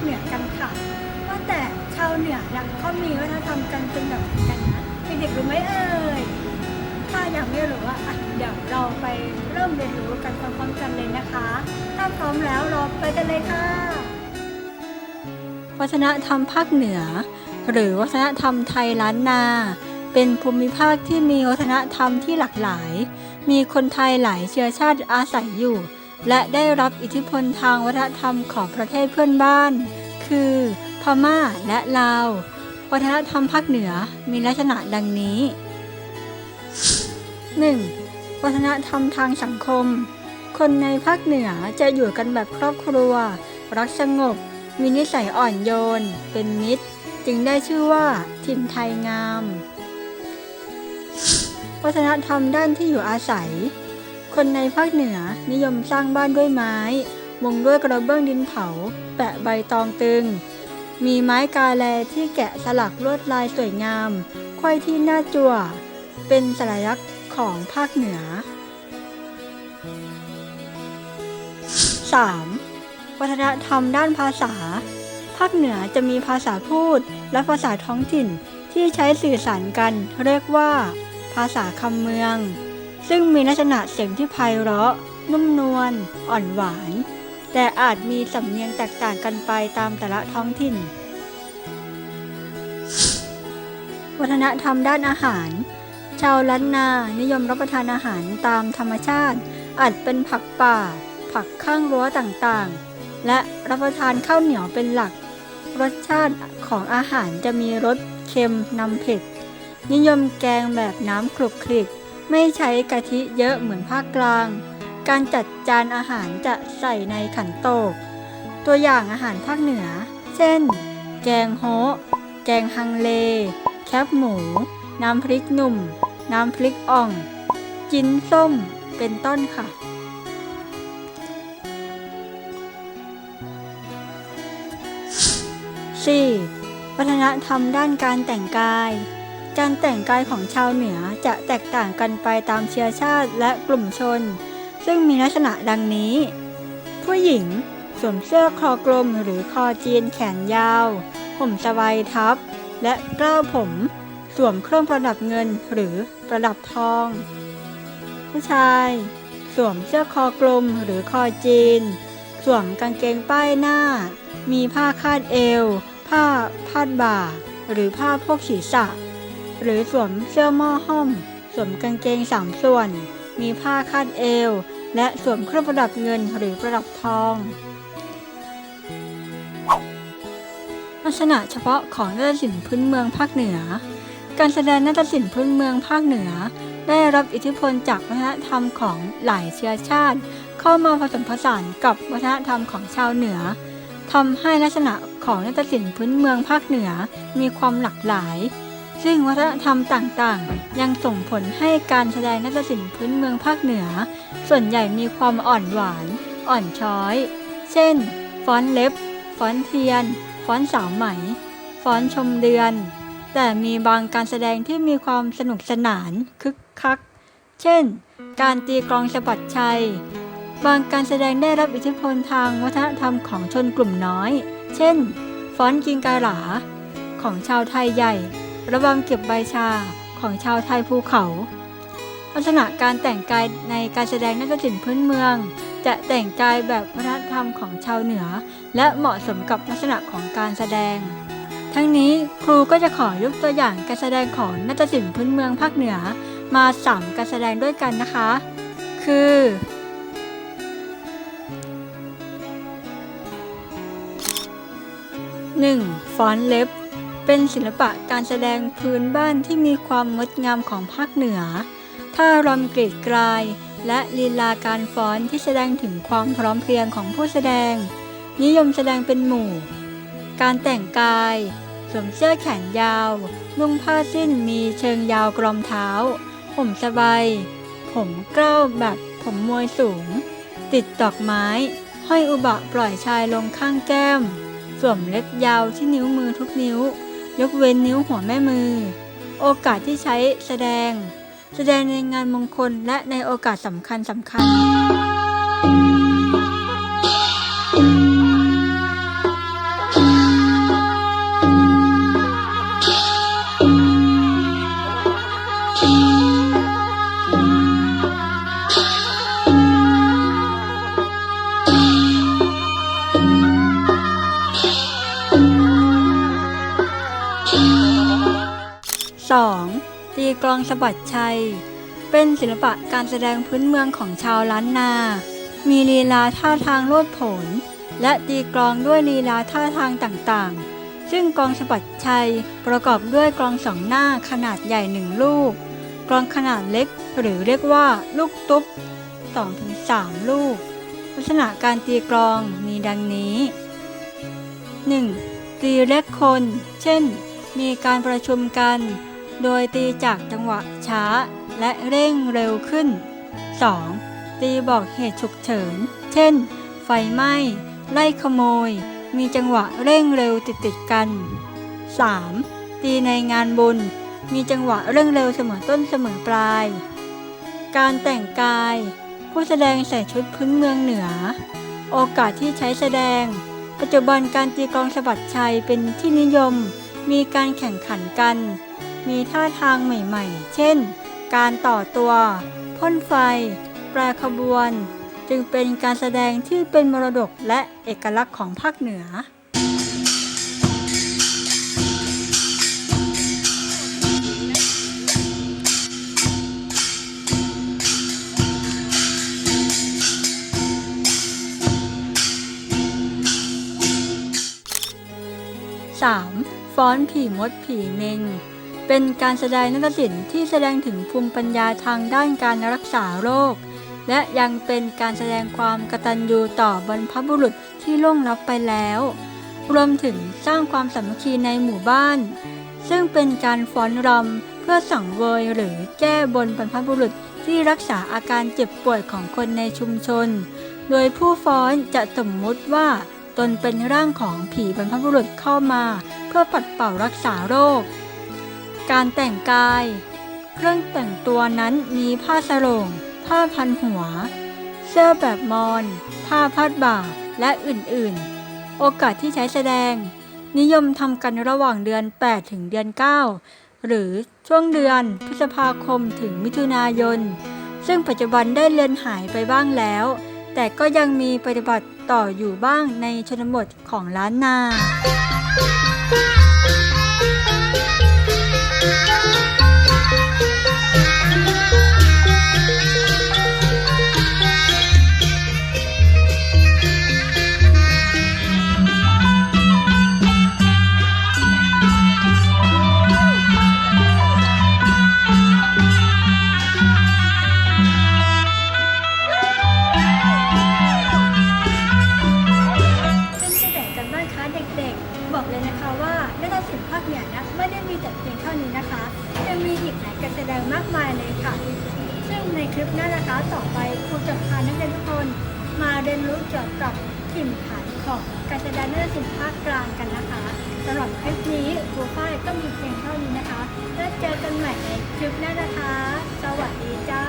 เหนือกันค่ะ ว่าแต่ชาวเหนือเนี่ยเขามีวัฒนธรรมกันเป็นแบบกันนะเด็กๆรู้ไหมเอ่ยถ้ายังไม่รู้อะอะเดี๋ยวเราไปเริ่มเรียนรู้กันพร้อมๆกันเลยนะคะ ถ้าพร้อมแล้วเราไปกันเลยค่ะ วัฒนธรรมภาคเหนือ หรือวัฒนธรรมไทยล้านนา เป็นภูมิภาคที่มีวัฒนธรรมที่หลากหลาย มีคนไทยหลายเชื้อชาติอาศัยอยู่ และได้รับอิทธิพลทางวัฒนธรรมของประเทศเพื่อนบ้าน คือพม่าและลาว วัฒนธรรมภาคเหนือมีลักษณะดังนี้ 1. วัฒนธรรมทางสังคม คนในภาคเหนือจะอยู่กันแบบครอบครัว รักสงบ มีนิสัยอ่อนโยน เป็นมิตร จึงได้ชื่อว่าถิ่นไทยงาม วัฒนธรรมด้านที่อยู่อาศัย คนในภาคเหนือนิยมสร้างบ้านด้วยไม้ มุงด้วยกระเบื้องดินเผา แปะใบตองตึง มีไม้กาแลที่แกะสลักลวดลายสวยงามไขว้ที่หน้าจั่ว เป็นสัญลักษณ์ของภาคเหนือ 3. วัฒนธรรมด้านภาษา ภาคเหนือจะมีภาษาพูดและภาษาท้องถิ่นที่ใช้สื่อสารกันเรียกว่า ภาษาคำเมือง ซึ่งมีลักษณะเสียงที่ไพเราะ นุ่มนวล อ่อนหวาน แต่อาจมีสำเนียงแตกต่างกันไปตามแต่ละท้องถิ่น วัฒนธรรมด้านอาหาร ชาวล้านนานิยมรับประทานอาหารตามธรรมชาติ อาจเป็นผักป่า ผักข้างรั้วต่างๆ และรับประทานข้าวเหนียวเป็นหลัก รสชาติของอาหารจะมีรสเค็มนำเผ็ด นิยมแกงแบบน้ำคลุกคลิก ไม่ใช้กะทิเยอะเหมือนภาคกลาง การจัดจานอาหารจะใส่ในขันโตก ตัวอย่างอาหารภาคเหนือ เช่น แกงโฮะแกงฮังเล แคบหมู น้ำพริกหนุ่ม น้ำพริกอ่อง จิ้นส้ม เป็นต้นค่ะ 4. วัฒนธรรมด้านการแต่งกาย การแต่งกายของชาวเหนือจะแตกต่างกันไปตามเชื้อชาติและกลุ่มชน ซึ่งมีลักษณะดังนี้ ผู้หญิงสวมเสื้อคอกลมหรือคอจีนแขนยาวห่มสบายทับ และเกล้าผม สวมเครื่องประดับเงินหรือประดับทอง ผู้ชาย สวมเสื้อคอกลมหรือคอจีน สวมกางเกงป้ายหน้า มีผ้าคาดเอว ผ้าพาดบ่า หรือผ้าพกศีรษะ หรือสวมเสื้อหม้อห้อม สวมกางเกงสามส่วน มีผ้าคาดเอว และสวมเครื่องประดับเงินหรือประดับทอง ลักษณะเฉพาะของนาฏศิลป์พื้นเมืองภาคเหนือ การแสดงนาฏศิลป์พื้นเมืองภาคเหนือ ได้รับอิทธิพลจากวัฒนธรรมของหลายเชื้อชาติ เข้ามาผสมผสานกับวัฒนธรรมของชาวเหนือทำให้ลักษณะของนาฏศิลป์พื้นเมืองภาคเหนือมีความหลากหลาย ซึ่งวัฒนธรรมต่างๆ ยังส่งผลให้การแสดงนาฏศิลป์พื้นเมืองภาคเหนือ ส่วนใหญ่มีความอ่อนหวาน อ่อนช้อย เช่น ฟ้อนเล็บ ฟ้อนเทียน ฟ้อนสาวไหม ฟ้อนชมเดือน แต่มีบางการแสดงที่มีความสนุกสนานคึกคัก เช่น การตีกลองสะบัดชัย บางการแสดงได้รับอิทธิพลทางวัฒนธรรมของชนกลุ่มน้อย เช่น ฟ้อนกิงการาของชาวไทยใหญ่ ระวังเก็บใบชาของชาวไทยภูเขา ลักษณะการแต่งกายในการแสดงนาฏศิลป์พื้นเมือง จะแต่งกายแบบวัฒนธรรมของชาวเหนือ และเหมาะสมกับลักษณะของการแสดง ทั้งนี้ครูก็จะขอยกตัวอย่างการแสดงของนาฏศิลป์พื้นเมืองภาคเหนือ มาสามการแสดงด้วยกันนะคะ คือ 1. ฟ้อนเล็บ เป็นศิลปะการแสดงพื้นบ้านที่มีความงดงามของภาคเหนือ ท่ารำกรีดกราย และลีลาการฟ้อนที่แสดงถึงความพร้อมเพรียงของผู้แสดง นิยมแสดงเป็นหมู่ การแต่งกาย สวมเสื้อแขนยาว นุ่งผ้าสิ้นมีเชิงยาวกรอมเท้า ผมสบาย ผมเกล้าแบบผมมวยสูง ติดดอกไม้ ห้อยอุบะปล่อยชายลงข้างแก้ม สวมเล็บยาวที่นิ้วมือทุกนิ้ว ยกเว้นนิ้วหัวแม่มือ โอกาสที่ใช้แสดง แสดงในงานมงคลและในโอกาสสำคัญสำคัญ ลองสะบัดชัย เป็นศิลปะการแสดงพื้นเมืองของชาวล้านนา มีลีลาท่าทางโลดโผน และตีกลองด้วยลีลาท่าทางต่างๆ ซึ่งกลองสะบัดชัยประกอบด้วยกลองสองหน้าขนาดใหญ่หนึ่งลูก กลองขนาดเล็กหรือเรียกว่าลูกตุ๊บ 2-3 ลูก ลักษณะการตีกลองมีดังนี้ 1. ตีเล็กคน เช่น มีการประชุมกัน โดยตีจากจังหวะช้าและเร่งเร็วขึ้น 2. ตีบอกเหตุฉุกเฉิน เช่น ไฟไหม้ ไล่ขโมย มีจังหวะเร่งเร็วติดติดกัน 3. ตีในงานบุญ มีจังหวะเร่งเร็วเสมอต้นเสมอปลาย การแต่งกาย ผู้แสดงใส่ชุดพื้นเมืองเหนือ โอกาสที่ใช้แสดง ปัจจุบันการตีกลองสะบัดชัยเป็นที่นิยม มีการแข่งขันกัน มีท่าทางใหม่ๆ เช่น การต่อตัว พ่นไฟแปรขบวน จึงเป็นการแสดงที่เป็นมรดกและเอกลักษณ์ของภาคเหนือ 3. ฟ้อนผีมดผีเมง เป็นการแสดงนาฏศิลป์ที่แสดงถึงภูมิปัญญาทางด้านการรักษาโรค และยังเป็นการแสดงความกตัญญูต่อบรรพบุรุษที่ล่วงลับไปแล้ว รวมถึงสร้างความสามัคคีในหมู่บ้าน ซึ่งเป็นการฟ้อนรำเพื่อสังเวยหรือแก้บนบรรพบุรุษที่รักษาอาการเจ็บป่วยของคนในชุมชน โดยผู้ฟ้อนจะสมมุติว่าตนเป็นร่างของผีบรรพบุรุษเข้ามา เพื่อปัดเป่ารักษาโรค การแต่งกาย เครื่องแต่งตัวนั้นมีผ้าสรง ผ้าพันหัว เสื้อแบบมอนผ้าพัดบ่า และอื่นๆ โอกาสที่ใช้แสดง นิยมทำกันระหว่างเดือน 8 ถึงเดือน 9 หรือช่วงเดือนพฤษภาคมถึงมิถุนายน ซึ่งปัจจุบันได้เลือนหายไปบ้างแล้ว แต่ก็ยังมีปฏิบัติต่ออยู่บ้างในชนบทของล้านนา นคลิปหน้านะคะต่อไปครูจะพานักเรียนทุกคนมาเรียนรู้เกี่ยวกับถิ่นฐานของการแสดงนาฏศิลป์ภาคกลางกันนะคะสำหรับคลิปนี้ครูฝ้ายก็มีเพียงเท่านี้นะคะ แล้วเจอกันใหม่ในคลิปหน้านะคะ สวัสดีเจ้า